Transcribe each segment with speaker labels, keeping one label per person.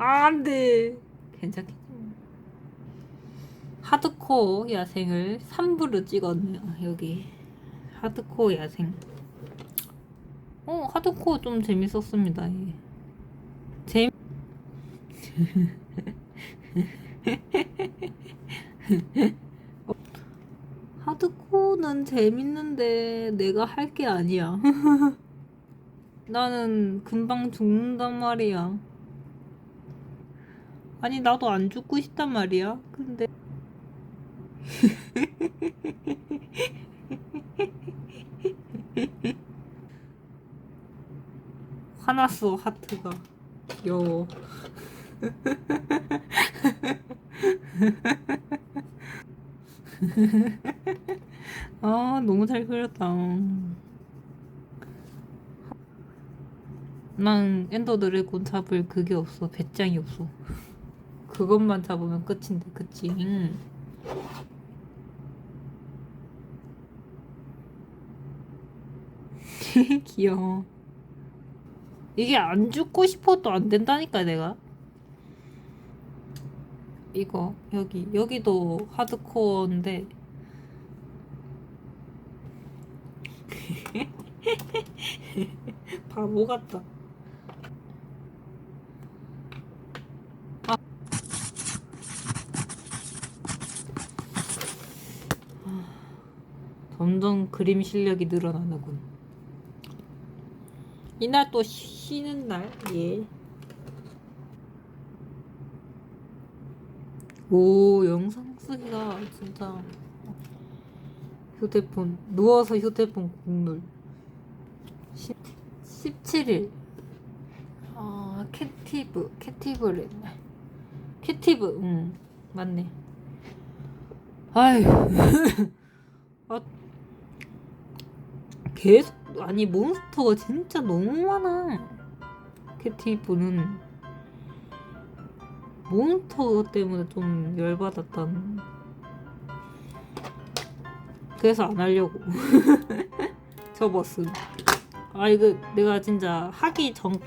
Speaker 1: 아, 안 돼. 괜찮겠지. 뭐. 하드코어 야생을 3부로 찍었네요. 여기. 하드코어 야생. 어, 하드코어 좀 재밌었습니다. 예. 어, 하드코어는 재밌는데 내가 할 게 아니야. 나는 금방 죽는단 말이야. 아니, 나도 안 죽고 싶단 말이야. 근데. 화났어, 하트가. 귀여워. 아, 너무 잘 그렸다. 난 엔더 드래곤 잡을 그게 없어. 배짱이 없어. 그것만 잡으면 끝인데, 그치? 응. 귀여워. 이게 안 죽고 싶어도 안 된다니까, 내가. 이거, 여기, 여기도 하드코어인데. 바보 같다. 점점 그림 실력이 늘어나는군. 이날 또 쉬- 쉬는 날, 예. 오, 영상 쓰기가 진짜. 휴대폰, 누워서 휴대폰 국룰. 17일. 아, 캣티브, 캣티브를 했네. 캣티브, 응, 맞네. 아휴. 아, 계속, 아니, 몬스터가 진짜 너무 많아. 캣티브는. 몬스터 때문에 좀 열받았던. 그래서 안 하려고. 접었음. 아 이거 내가 진짜 하기 전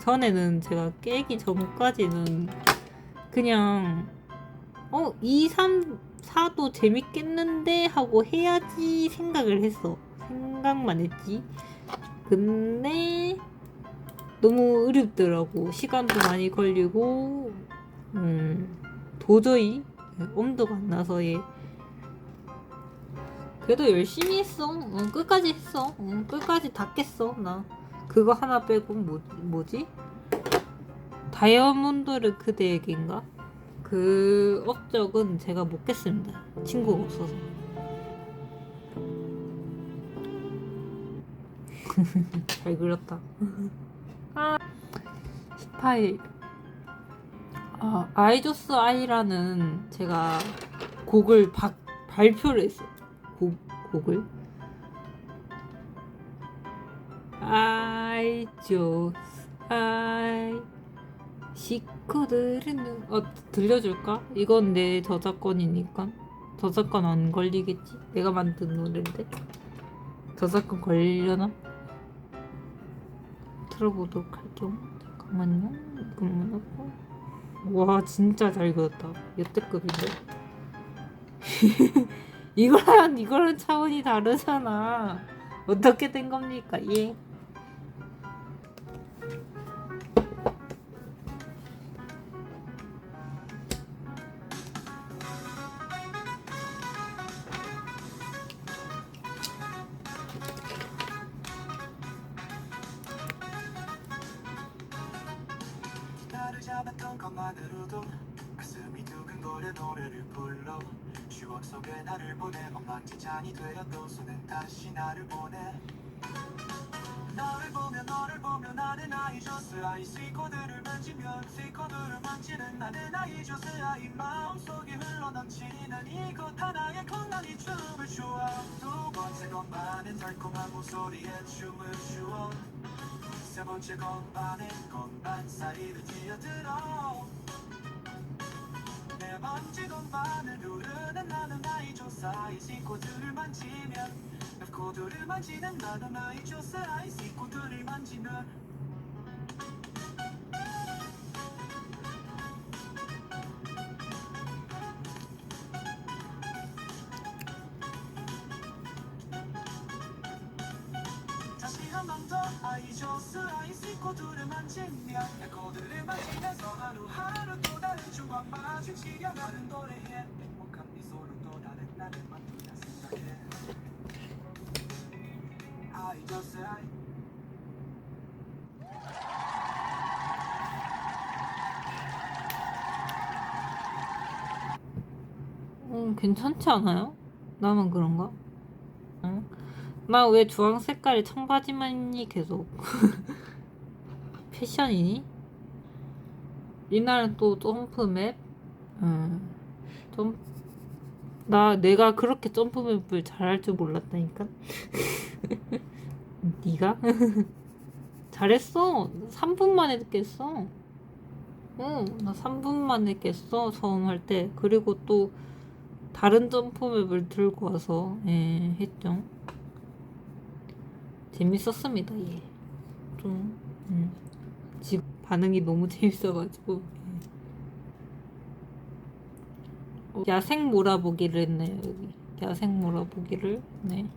Speaker 1: 전에는 제가 깨기 전까지는 그냥 어 2, 3, 4도 재밌겠는데 하고 해야지 생각을 했어 생각만 했지 근데 너무 어렵더라고 시간도 많이 걸리고 음 도저히 엄두가 안 나서 얘 그래도 열심히 했어. 응, 끝까지 했어. 응, 끝까지 다 깼어. 나 그거 하나 빼고 뭐, 뭐지? 다이아몬드 그대에게인가? 그 업적은 제가 못 깼습니다. 친구가 없어서. 잘 그렸다. 아, 18일. 아, 아이조스 아이라는 제가 곡을 바, 발표를 했어요. 곡, 곡을 just I 식구들은 어 들려줄까? 이건 내 저작권이니까 저작권 안 걸리겠지? 내가 만든 노래인데 저작권 걸려나? 들어보도록 할게요 잠깐만요 이것만 하고 와 진짜 잘 그렸다 역대급인데 이거랑 이거랑 차원이 다르잖아. 어떻게 된 겁니까? 예.
Speaker 2: 것만으로도 가슴이 두근거려 노래를 불러. 추억 속에 나를 보내 엉망진창이 되었던 손은 다시 나를 보내. 너를 보며 너를 보며 나는 아이조스. 아이 스이코드를 만지며 스이코드를 만지는 나는 아이조스. 아이 마음속에 흘러넘치는 이곳 하나의 공간이 춤을 추어. 두 번째 건반은 달콤한 목소리에 춤을 추어. 세 번째 건반은 건반 사이를 뛰어들어 사이 식구들을 만지면 코드를 만지는 나도 나의 조사이 식구들을 만지면. 한번더 아이조스 아이스 코드를 만지며 코드를 만지면서 하루하루 또 다른 조각 마주치려 나는
Speaker 1: 음, 괜찮지 않아요? 나만 그런가? 응? 나 왜 주황 색깔의 청바지만 입니 계속? 패션이니? 이날은 또 점프맵? 응. 점, 나 내가 그렇게 점프맵을 잘할 줄 몰랐다니까? 네가? 잘했어. 3분 만에 깼어. 응, 나 3분 만에 깼어. 처음 할 때. 그리고 또 다른 점프맵을 들고 와서 예, 했죠. 재밌었습니다. 예. 좀 음. 지금 반응이 너무 재밌어가지고 예. 어, 야생 몰아보기를 했네요. 여기 야생 몰아보기를 네.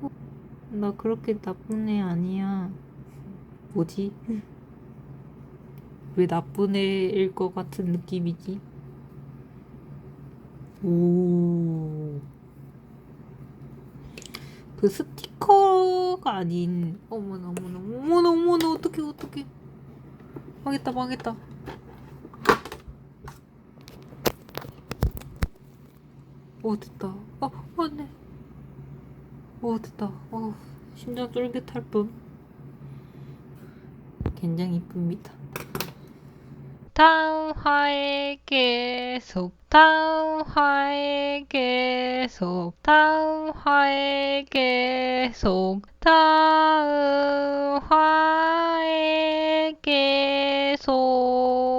Speaker 1: 어, 나 그렇게 나쁜 애 아니야. 뭐지? 왜 나쁜 애일 것 같은 느낌이지? 오. 그 스티커가 아닌 어머나 어머나 어머나 어머나 어떡해 어떡해 망했다 망했다 오 됐다. 어 왔네. 오 됐다. 어 심장 쫄깃할 뿐 굉장히 이쁩니다. 다음 화에 계속 다음 화에 계속 다음 화에 계속 다음 화에 계속.